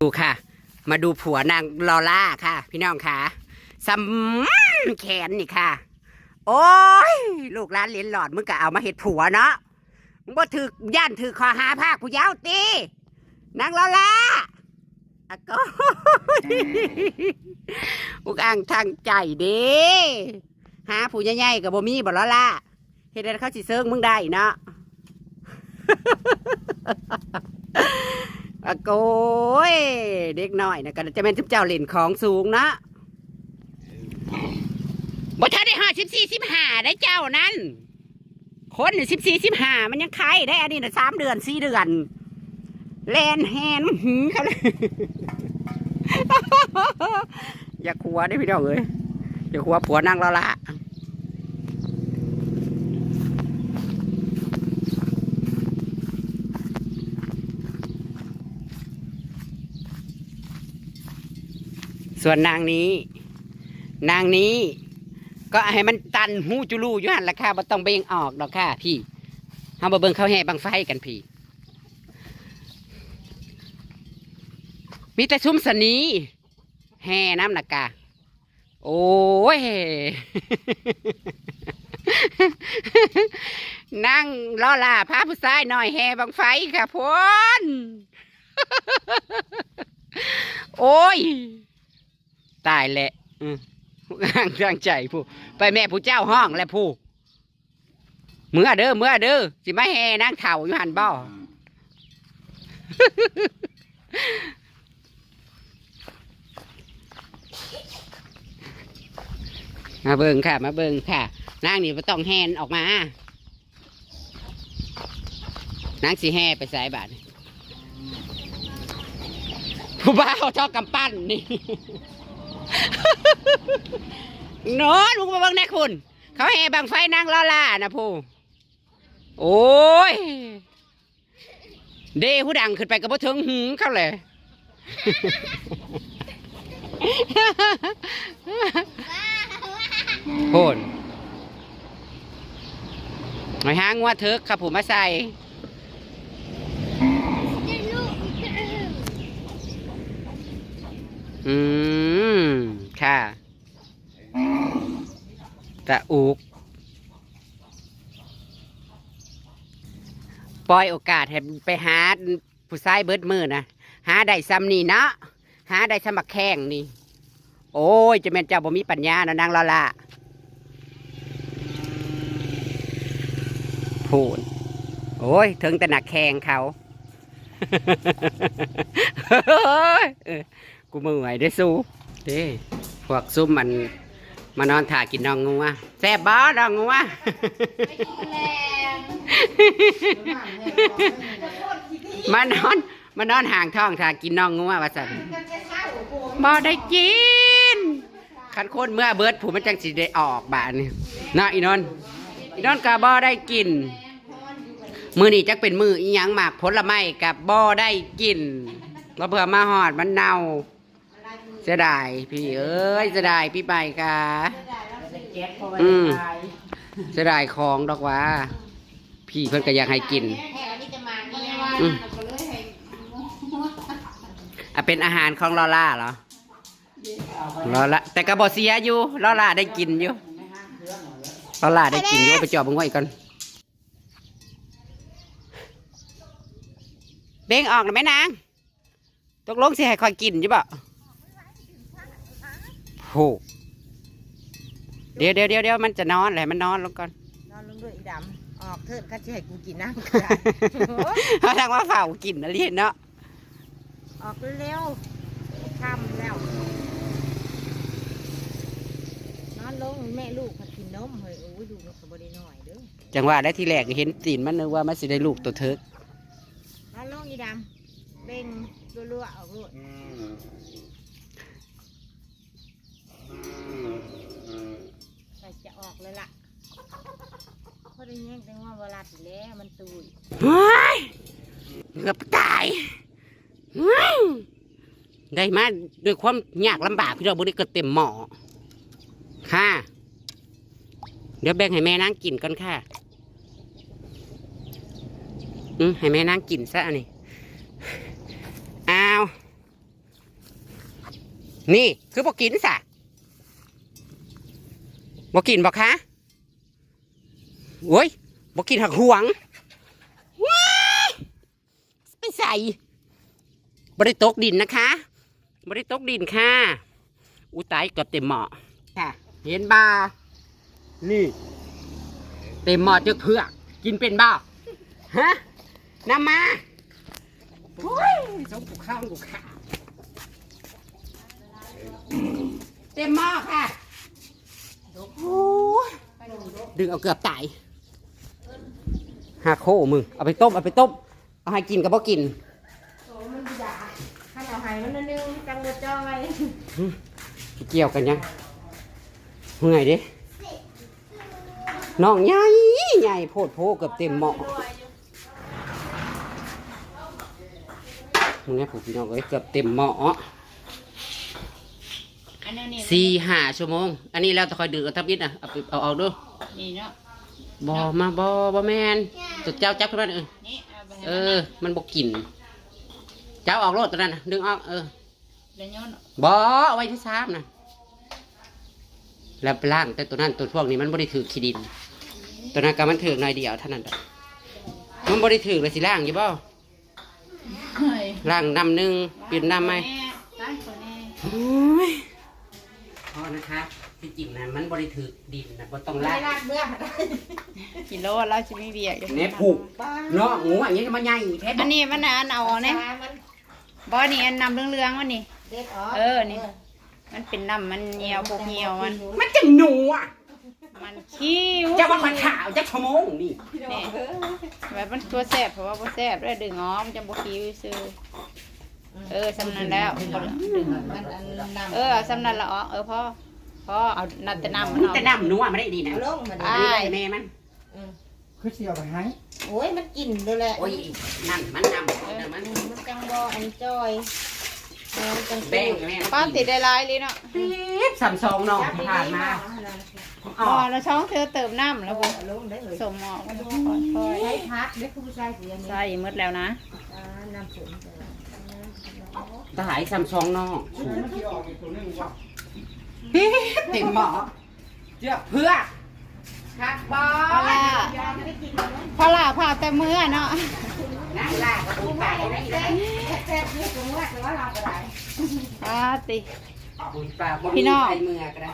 ดูค่ะ มาดูผัวนางลอล่าค่ะ พี่น้องค่ะสำแขนนี่ค่ะ โอ้ยลูกร้านเหรียญหลอดมึงก็เอามาเห็ดผัวเนาะมึงบ่ถือย่านถือคอหาภาคผู้ยาวตีนางลอล่าอะก็อุกอ่างทางใจเด้หาผู้ใหญ่ๆกับบ่มีบ่ลอล่าเฮ็ดให้เขาสิเซิงมึงได้เนาะ อะโกยเด็กน้อยนะก็จะเป็นทุบเจ้าเล่นของสูงนะบ่ทันได้ห้าสิบสี่สิบห้าได้เจ้านั้น คนสิบสี่สิบห้ามันยังไข่ได้อันนี้นะสามเดือนสี่เดือนแลนแฮนหืมเขาเลยอย่าขัวได้พี่น้องเอ้ยอย่าขัวผัวนั่งแล้วละ ส่วนนางนี้ นางนี้ ก็ให้มันตันหูจุลูอยู่หันละค่ะบ่ต้องเบ่งออกดอกค่ะพี่เฮามาเบิ่งเขาแห่บังไฟกันพี่มีแต่ชุ่มสนีแห่น้ำหนักกะโอ้ย นั่งล้อล่าพาผู้ชายหน่อยแห่บังไฟค่ะพนโอ้ย ตายแหละอืมห่างทางใจผู้ไปแม่ผู้เจ้าห้องและผู้เมื่อเด้อเมื่อเด้อสิมาแห่นางเถาอยู่หันบ่มาเบิ่งค่ะ มาเบิ่งค่ะนางนี่บ่ต้องแฮนออกมานางสิแห่ไปสายบาทผู้บ่าวทอกกำปั้นนี่ นอนมึงมาเบิ่งนะคุณ เขาแห่บังไฟนางลอล่านะผู้โอ้ย เด้ผู้ดังขึ้นไปกับพ่ถึงหืงเขาเลยโพนหอยหางงัวเถิกครับผมมาใส่ อืม ค่ะตะอุก ปล่อยโอกาสให้ไปหาผู้ชายเบิดมือนะ หาได้ซ้ำนี่เนาะหาได้สมัครแข่งนี่ โอ้ย จะแม่นเจ้าบ่มีปัญญานะนางลาลาพูนโอ้ย ถึงแต่หนักแข่งเขา กูมือไหวได้สู้เด้พวกซุ่มมันมานอนถ่ากินน้องงัวแซ่บบ้น้องงัวมานอนมานอนห่างท้องถ่ากินน้องงัวว่าสันบ่ได้กินขันโคนเมื่อเบิดผู้มันจังสิได้ออกบานนี่เนาะอีนอนท์อีนอนท์กะบ่ได้กิน มือนี่จักเป็นมืออีหยังหมากผลไม้กับบ่ได้กินเราเผื่อมาหอดมันเน่า เสียดายพี่เอ้ยเสียดายพี่ไปกะอืมเสียดายของดอกว่า พี่เพิ่นก็อยากให้กินอืมอะเป็นอาหารของลอล่าเหรอลอล่าแต่กระบอกเสียอยู่ลอล่าได้กินอยู่ลอล่าได้กินอยู่เอาไปจอบมึงไว้ก่อนเบ่งออกนะแม่นางตกลงสิให้คอยกินอยู่บ่ โหเดี๋ยวเดี๋ยวเดี๋ยวเดี๋ยวมันจะนอนแหละมันนอนลงก่อนนอนลงด้วยอีดำออกเถิดก็จะให้กูกินนะเขาทางว่าเฝ้ากินอะไรเนาะออกเร็วๆค่ำแล้ว นอนลงแม่ลูกมากินนมเฮ้ยโอ้ยดูนกกระบได้หน่อยเด้อจังหวะได้ทีแรกเห็นตีนมันนึกว่ามันสิได้ลูกตัวเทิกนอนลงอีดำเบ่งรัวๆออกรถใส่จะ ออกเลยล่ะพอได้แย่งแต่ว่าเวลาแล้วมันตุยเฮ้ยเกือบตายเฮ้ยได้มาด้วยความยากลำบากพี่เราบุได้เกิดเต็มหมอค่ะ เดี๋ยวแบ่งให้แม่นางกินก่อนค่ะ อืมให้แม่นางกินซะอันนี้อ้าว นี่คือบอกกินสะ บอกกินบอกคะโอ้ยบอกกินหักหวงว้ายไปใส่บริตกดินนะคะบริตกดินค่ะ อุยตายเกือบเต็มหม้อค่ะ เห็นบ่านี่ เต็มหม้อเจือกเผือกกินเป็นบ่าฮะนำมาโอ้ยสมกูข้าวกูข้าวเต็มหม้อค่ะ โอ้ยดึงเอาเกือบตายหาโคมึง เอาไปต้ม เอาไปต้ม เอาให้กินกับบ่กินโอ้มันอยากถ้าเราหายมันนึงจังบ่จอยเกี่ยวกันยังเมื่อยดิน้องใหญ่ใหญ่โพดโพเกือบเต็มหม้อมึงเนี่ยผมพี่น้องเอ้ยเกือบเต็มหม้อ อันนี้นี่สี่ห้าชั่วโมง อันนี้แล้วจะคอยดึกเอาทับยิดนะเอาไปเอาเอาดูนี่เนาะบอมาบอบอแมนตัวเจ้าจับขึ้นมาเออนี่เอาไปให้เออ มันบอกกินเจ้าออกรถตัวนั้นนะดึงออกเออเดี๋ยวย้อนบอเอาไว้ที่ซ้ำนะแล้วไปล่างแต่ตัวนั้นตัวพวกนี้มันบริถือขี้ดิน ตัวนั้นก็มันถือหน่อยเดียวเท่านั้นดอกมันบริถือเลยสิล่างอยู่บ่เฮ้ยล่างน้ำหนึ่งเปลี่ยนน้ำไหมได้คนนี้ โอ้ย พอนะคะที่จริงนะมันบริถือดินนะบ่ต้องได้ล่างลากเมื่อกิโลเราจะไม่เบียดเน่ผูกเนาะงูอย่างนี้มันใหญ่แท้อันนี้มันอันเอาเนี่ยบ่นี่อันนำเรื่องๆมันนี่ เด็ดออกเออนี่ มันเป็นน้ำมันเหี่ยวพวกเหี่ยวมัน มันจะหนูอะมันคิ้วจะว่ามันขาวจะชั่วโมงนี่นี่แบบมันตัวแสบเพราะว่าบ่แสบแล้วดึงอ๋อมันจะบ่คิ้วซื้อ เออสำนันแล้วบ่ละดึงมันอันนำเออสำนันละอ๋อเออพ่อพ่อเอานัดแต่น้ำมันเอาแต่น้ำหนูอะไม่ได้ดีนะเอาลงมาดิอ่าอันนี้ได้แม่มันคือเสียวไปให้โอ้ยมันกินด้วยแหละโอ้ยนั่นมันน้ำเดี๋ยวมันมันจังบ่อันจอยเออจังแบ่งแม่ป้าติดได้หลายเลยเนาะปี๊บสามซองน้องผ่านมาอ๋อแล้วช่องเธอเติมน้ำแล้วบ่เอาลงได้เลยสมออกมันค่อยใช้พักเด็กผู้ชายเสียๆนี่ใส่หมดแล้วนะอ่าน้ำผง ตายสามซองน้องมันที่ออกอีกตัวหนึงว่าปี๊บเต็มหม้อเจือกเพื่อคักบอพอล่ะพอล่ะพาแต่มือเนาะนั่งลากกระดูกไก่ได้เลยแซ่บๆนี่ตรงว่าแต่ว่าเราก็ได้ป้าติบุญปลาบ่พี่มีน้องใครเมือก็ได้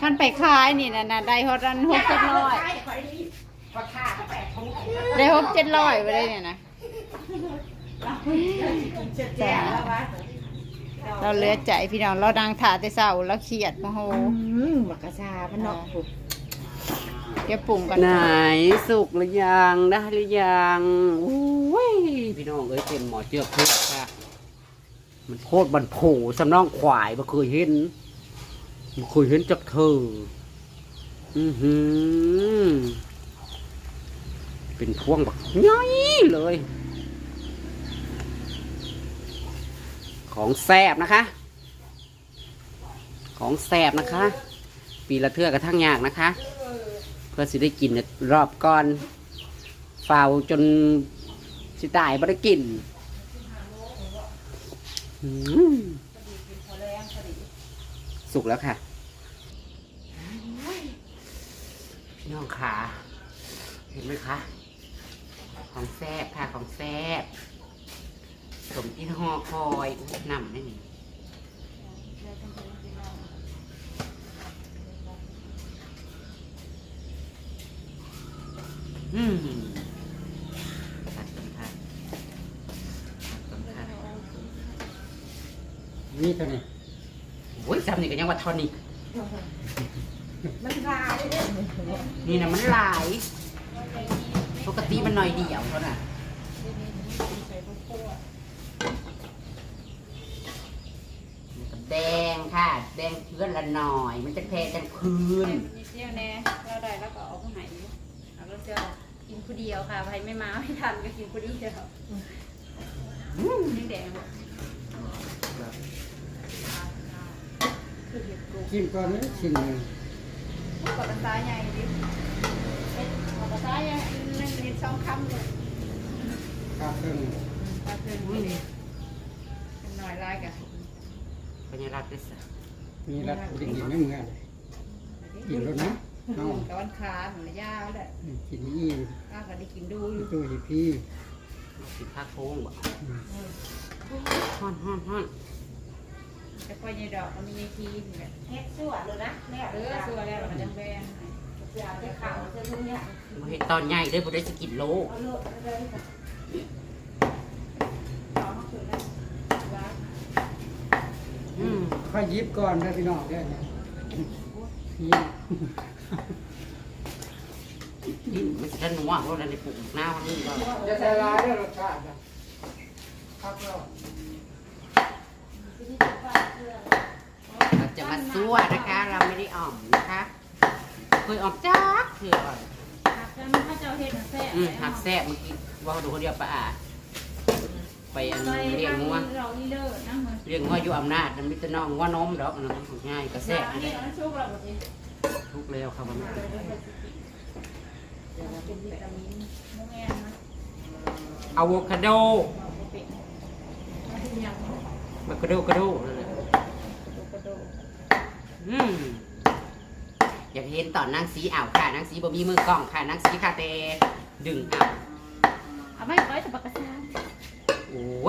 ท่านไปขายนี่นะนะได้หกรันหกเจ็ดร้อยพอฆ่าก็แปดทุ่งได้หกเจ็ดร้อยไปเลยเนี่ยนะจ้า เราเหลือใจพี่น้องเราดังถาแต่เศร้าเราเครียดโมโหอืมบักกะชามันเนาะเดี๋ยวปรุงกันไหนสุกหรือยังได้หรือยังอุ้ยพี่น้องเอ้ยเต็มหมอเจือกเพื่อค่ะมันโคตรบันโผสำน้องขวายบ่เคยเห็นบ่เคยเห็นจักเธอ อือหือเป็นพวงแบบย้อยเลย ของแซบนะคะ ของแซบนะคะ ปีละเทื่อกระทั่งยากนะคะ เพื่อสิได้กินเนี่ยรอบก่อนฟาวจนสิตายไม่ได้กินสุกแล้วค่ะพี่น้องขาเห็นไหมคะ ของแซบค่ะ ของแซบ สมที่ห่อคอยอุ๊ยนำได้นี่อืมตัดกันค่ะตัดกันค่ะนี่ตัวนี้โอ้ยจำนี่ก็ยังว่าทอนิกมันลายเด้อนี่นะมันหลาย ปกติมันหน่อยเดียวเท่านั้น แดงค่ะ แดงเพื่อนละหน่อย มันจะแทจังคืนนิดเดียวแน่เราได้แล้วก็เอาไปไหนเอาเราจะกินผู้เดียวค่ะใครไม่มาไม่ทันก็กินผู้เดียวนี่แดงกินก่อนนี้ชิ้นหนึ่งปากกาซ้ายใหญ่ดิปากกาซ้ายใหญ่หนึ่งนิดสองคำเลยข้าวเครื่องปลาเพิ่นนี่เป็นหน่อยลายกะ พญารัตน์ด้วยสิมีรัดกินกินไม่เหมือนกินรถนะเอาตอนขาหนูยาวแหละกินนี่ข้าก็ได้กินดูอยู่ตัวที่พี่สิผ้าโค้งบ่ฮ้อนฮ้อนฮ้อนแต่พอยายดอกมันมีทีมเนี่ยเฮ็ดสวดเลยนะแม่เออสัวแล้วมันยังแบนเสือได้ข่าวเสื้อทุกเนี่ยบ่เห็นตอนใหญ่เด้อบ่ได้สกินโลเอาโลดเลย ต่อมาคือแล้วว่า อืม ค่อยยิบก่อนนะพี่น้องเด้อเนี่ยพี่นี่มันจะนัวเพราะเราในปลูกหน้ามันนี่ก็จะใส่ลายด้วยรสชาติครับเราเราจะมาซั่วนะคะ เราไม่ได้อ่อมนะคะเคยอ่อมจักเถื่อหักแล้วมันก็จะเอาเห็ดมาแซ่อืมหักแซ่บเมื่อกี้ว่าดูคนเดียวปะอะ ไปอันเลี้ยงงัวเราอีเลิศนะมันเลี้ยงงัวอยู่อำนาจมันมีแต่น้องงัวนมดอกอันนั้นมันง่ายก็แซ่บอันนี้เราชุบเราหมดเลยทุกแล้วครับมันเป็นวิตามินโมแมนนะอะโวคาโดเราเป็นมาที่ยังมันกระโดดกระโดดนั่นแหละกระโดดอืมอยากเห็นตอนนางสีอ่าวค่ะนางสีบ่มีมือกล้องค่ะนางสีค่ะแต่ดึงอ่าวเอาไม่ร้อยแต่ปากกาซาโอ้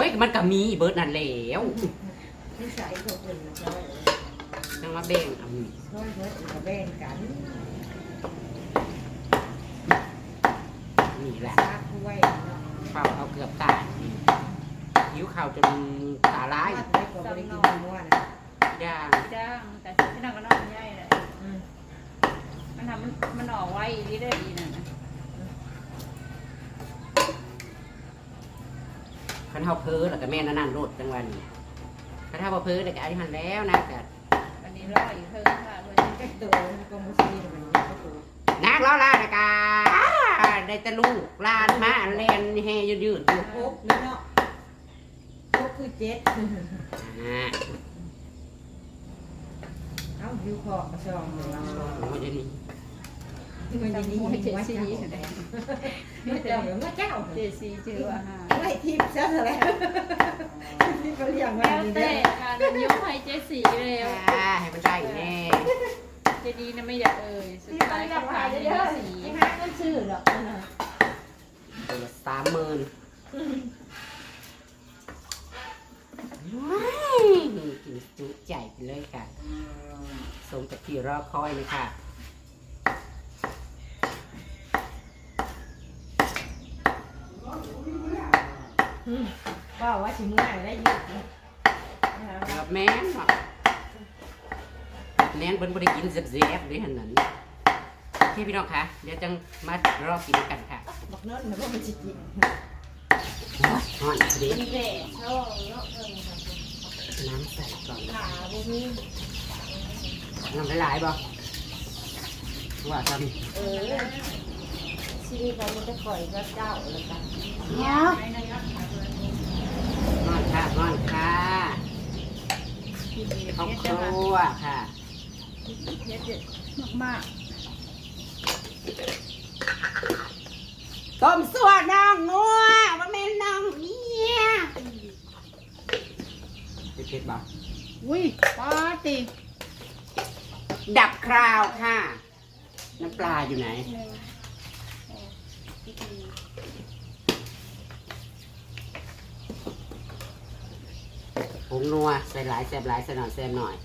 ยมันก็มีเบิร์ดนั่นแล้วนิสัยของคนนะจ๊ะนั่งมาเบ่งอะอืมน้อยเพิ่นมาแบ่งกันนี่แหละซักไว้เนาะเฝ้าเอาเกือบตายหิวข่าวจนตาร้ายวัดไว้ก็บ่ได้กินมั่วนะย่างจ้างแต่ที่นั่งก็นอนใหญ่เลยอืมมันทำมันมันออกไว้ดีได้ดีนะ นะคันเฮาเพ้อแล้วก็แม่นอันนั่นโลดจังหวะนี้คันเฮาบ่เพ้อแล้วก็อันนี้หันแล้วนะก็วันนี้รออยู่เพิ่งค่ะเพิ่งก็ตัวมันก็บ่ซีมันก็ตัวนักล้อลานะกาได้แต่ลูกลานมาเล่นแฮยืดๆอยู่ครบนี่เนาะครบคือเจ็ดอ่าเอ้าอยู่พอกระซองเลยว่าโอ้ยเดี๋ยวนี้ มันจะนี่ไม่เห็นเจ็ดว่าสีเจ้าแดงไม่เจ้าเหมือนว่าเจ้าเจ็ดสีเจือฮะไล่ทิพย์ซะแล้วนี่ก็เรียกว่าแล้วแต่เด้อการยกให้เจสีเร็วอ่าให้มันได้แน่จดีนะไม่อยากเอ่ยสุดท้ายก็จะผ่าผ่านนเจสีสีหาเงินซื้อหรอกสามหมื่นว้ายกินจุใจไปเลยค่ะสมกับที่รอคอยเลยค่ะ ว่าว่าสิเมื่อยได้ยืดกับแม่นเนาะแม่นเพิ่นบ่ได้กินแซ่บๆเด้หั่นนั้นโอเคพี่น้องคะเดี๋ยวจังมารอกินกันค่ะบอกนั่นนะว่ามันจะกินฮ้อนเด็ดมันแดดชอบเนาะเออน้ำใส่ก่อนขาบุมีน้ำหลายๆบ่ว่าทเออชีวิตเรามันจะคอยรับเจ้าเลยกันำนอน ค่ะนอนค่ะครอบครัวค่ะเจ็ดเจ็ดมากต้มสัวน้องงัวว่าแม่นน้องเมียเผ็ดๆบ่ๆอุ้ยปาติดับคราวค่ะ น้ำปลาอยู่ไหน ผงนัวใส่หลายแซ่บหลายใส่หน่อยแซ่บหน่อย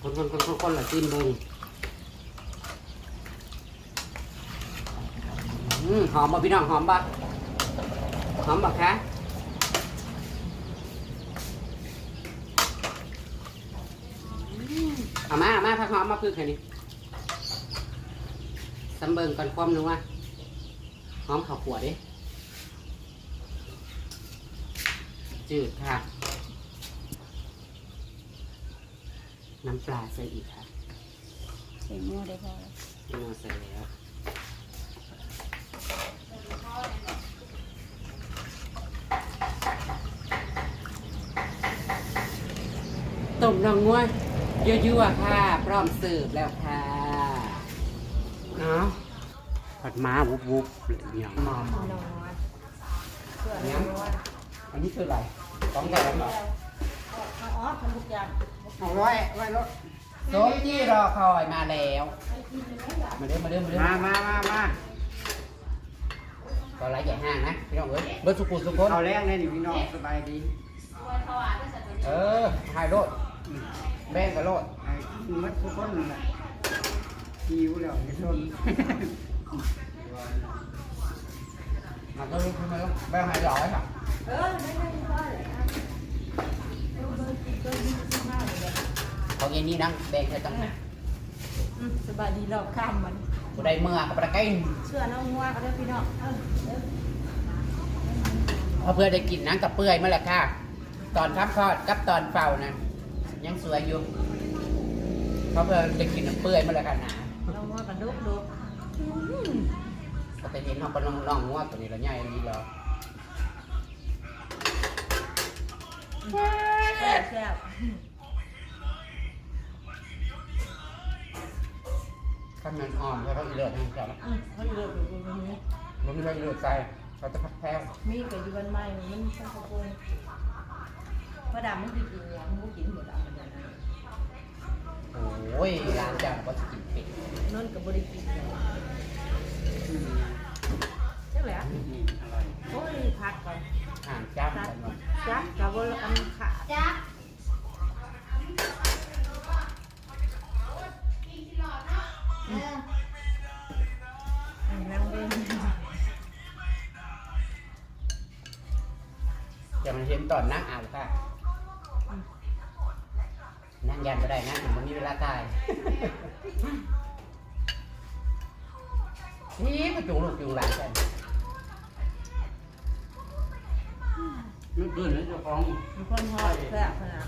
คนคนคนคนคนละจิ้มเบึงอืมหอมบ่พี่น้องหอมบ่หอมบ่คะเอามาเอามาพักหอมมาพึ่งแค่นี้สำเบิงก่อนความนัวหอมข้าวขัวดิ จืดค่ะ น้ำปลาใส่อีกค่ะใส่หม้อได้พอแล้วพี่น้องใส่แล้วต้มน้องงัวยั่วๆค่ะ พร้อมเสิร์ฟแล้วค่ะเนาะผัดม้าวุบวุบๆอย่างมอมนอนเพื่ อนนอนอันนี้คืออะไรต้องแกงเหรออ๋อทำทุกอย่างเอาไว้ไว้รถโซจี้รอคอยมาแล้ว มาเด้อมาเด้อมาเด้อมามามามาก็ไรใหญ่ห้างนะพี่น้องเอ้ยเบิร์สุกุลสุกคนเอาแรงเลยนี่พี่น้องสบายดีเออหายโรดแบ่งกับโรดไอ้กินมัดทุกคนนั่นแหละหิวแล้วจะชนมาก็รู้ขึ้นมาแล้วแบ่งหายร้อยค่ะ เออไม่ได้ไม่ได้เลยอะเออเบอร์กินก็ยี่สิบห้าเย็นนี้นั่งแบ่งแค่ตั้งหากอืมสบายดีเราข้ามมันกูได้เมื่อกับประกินเชื่อน้องงัวก็ได้พี่น้องเออเออเพราเพื่อได้กินนังกับเปื่อยเมื่อไหร่ค่ะ ตอนทับทอดกับตอนเป่านะยังสวยอยู่เพราะเพื่อได้กินน้ำเปื่อยเมื่อไหร่ค่ะหนาน้องงัวกันดุกดุกอืมก็จะเห็นเขาก็น้องน้องงวดตัวนี้ละใหญ่นี้แล้ว แซ่บแซ่บข้างนั้นอ่อนแล้วก็อีเลือดให้เขาอืมเขาเลือกอยู่ตรงนี้มันไม่ใช่อีเลือดใส่เขาจะพักแพ้วมีกับยูวันใหม่มันเป็นกระโปรงพระดำมันกินกินหัวมันก็กินหมดอะมันอย่างนั้นโอ้ยร้านจังก็จะกินเป็ดนนกับบริกินเลยใช่ไหมอะนี่อร่อยโอ้ยพักก่อน ห่างจ้ำกันมดจักกับว่าอันขาดจักนั่งเล่นจะมันเห็นตอนนั่อ่า เกินเลยเจ้าของมีคนหอดแซ่บขนาด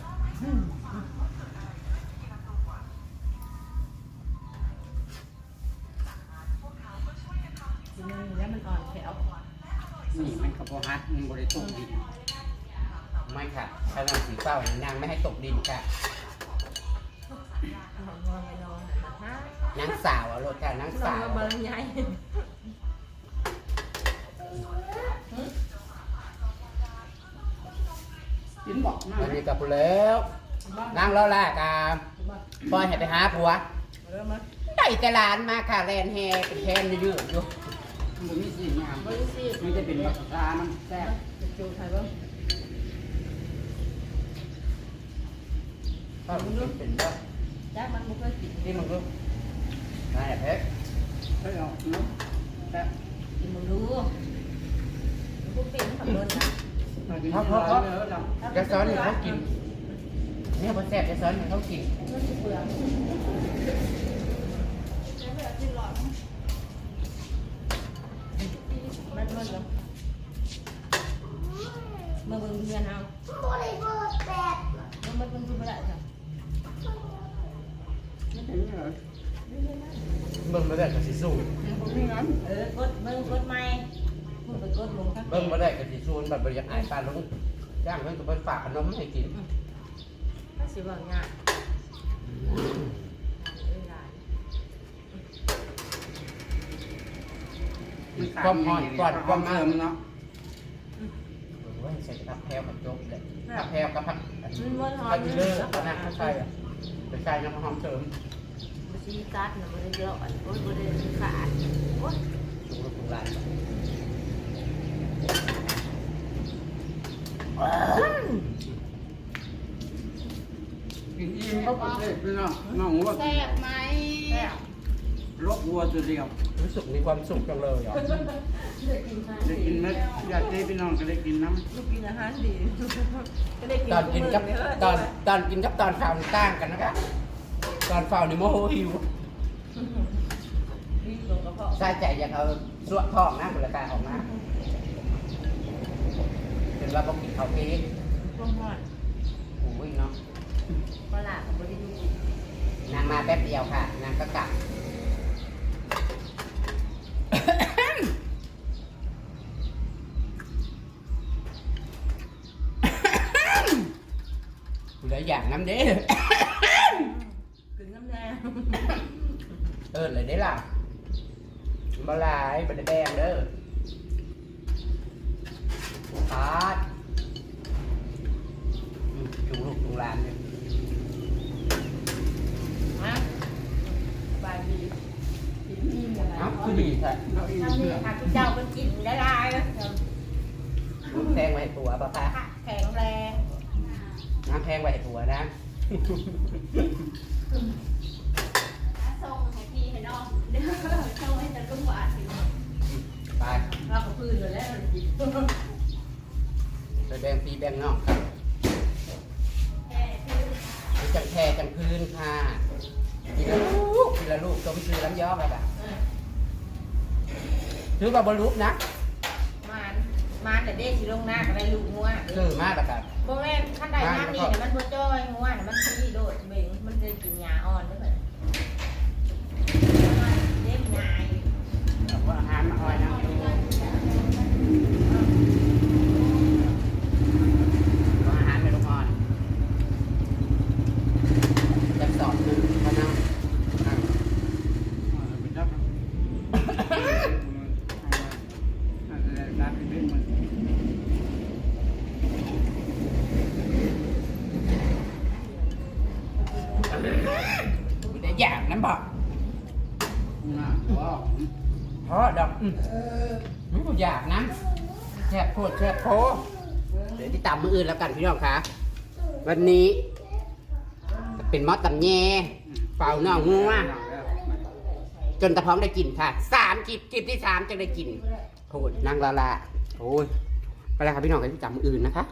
ทีนี้แล้วมันอ่อนแขวนี่มันกระเพาะฮัดมันบริสุทธิ์ดินไม่ค่ะถ้าเราสีเศร้าเนี่ยนางไม่ให้ตกดินค่ะนอนนอนไปนอนนะฮะนางสาวอะรถค่ะนางนอสานวมาบาลยาย กินบอกนะอันนี้กับผู้แล้วนางล้อล่ากาปล่อยให้ไปหาผัวเริ่มมาได้แต่หลานมาค่ะแลนแฮเป็นแทนยืดๆอยู่มันมีสิ่งงามบริสิมันจะเป็นบักตามันแซ่บจะจูไทยบ้างก็มันเป็นว่าจ้ามันไม่เคยกินที่มึงรู้นั่นแหละเพชรเฮ้ยเอาเนาะแต่กินมึงรู้มันก็เป็นขับรถนะ เรากินที่ร้านเนื้อเราจะซ้อนให้เขากินเนี่ยพอแซ่บจะซ้อนให้เขากินมันเปลือกมันมันแล้วมาเบิ่งเพื่อนเอามันมันมันไม่ได้จ้ะไม่ถึงเหรอเบิ่งได้ก็สิสู้ผมมีงั้นเออกดเบิ่งกดใหม่ มึงไปกดลงข้างเบิ่งมาได้ก็สิสู้แบบบริยากอายปลาลงย่างเพิ่นก็ไปฝากขนมให้กินถ้าสิบอกง่ายเวลาความหอนก่อนความเติมามเนาะโอ้ยใส่ผักแพรวกับโจ๊กเลยผักแพรวกับผักมันมันหอผัมกอีเลิศกับน้ำข้าวไช่อะไปใส่น้ำหอมเสริมบชีกัดนะบริเยอะโอ้ยบริขาดโอ้ยจุกลูกจุกหลาน กินอิ่มเขาก็เสร็จพี่น้องน้องว่าแซ่บไหมแซ่บลบวัวตัวเดียวรู้สึกมีความสุขจังเลยอะได้กินข้าวได้กินเม็ดอยากให้พี่น้องก็ได้กินน้ำลูกกินอาหารดีก็ได้กินตอนกินกับตอนตอนกินกับตอนเฝ้านี่ต่างกันนะครับตอนเฝ้านี่โมโหหิวดีลงกระเพาะใส่ใจอยากเอาสวดท้องนะคุณละกายออกมา เป็นว่าบอกกินข้าวเองพวกหอดโอ้ยเนาะปลาของบริยูนางมาแป๊บเดียวค่ะ นางก็กลับ เหลืออย่างน้ำเด้กินน้ำแดงเอินเลยได้ล่ะบหลายบันไดแดงเด้อ ปาดอืมจุงลูกจุงหลานเนี่ยฮะสบายดีกินอิ่มกันเอ้าแล้วคือดีแท้เอาอีกทำนี่เพื่อค่ะคุณเจ้าก็กินได้หลายแล้วน้ำแพงไว้ให้ตัวป่ะคะแข็งแรงน้ำแพงไว้ให้ตัวนะส่งให้พี่ให้น้องเด้อส่ง แบ่งพี่แบ่งน้องครับแค่คือมีจังแพรจังพื้นค่ะทีละลูกทีละลูกสมชื่อล้ำยอกแล้วแบบถือว่าบรรลุนะมันมันแต่เด็กสิลงหน้าก็ได้ลูกงัวซื้อมาแล้วกันบ่แม่นขั้นใดน้ำนี่เนี่ยมันบ่จ้อยงัวน่ะมันขี้โดดเบ่งมันเลยกินยาอ่อนด้วยเด็กนายเอาว่าอาหารมาอ่อยนะเอาอาหารไปลูกอ่อนจะสอบหนึ่งพะนัง ไปจับรับไปเล่นมัน เดี๋ยวอยากน้ำบอก น่าว้าว เพราะดอกอืมมันก็อยากนะแช่โคตรแช่โพเดี๋ยวที่ตา มืออื่นแล้วกันพี่น้องคะวันนี้ เป็นมอสตำแยเป่าน่องงัวจนตะพร้อมได้กินค่ะสามกิบกิบที่สามจะได้กินโอ้ยนางลาลาโอ้ยไปแล้วครับพี่น้องกันที่จำมืออื่นนะคะ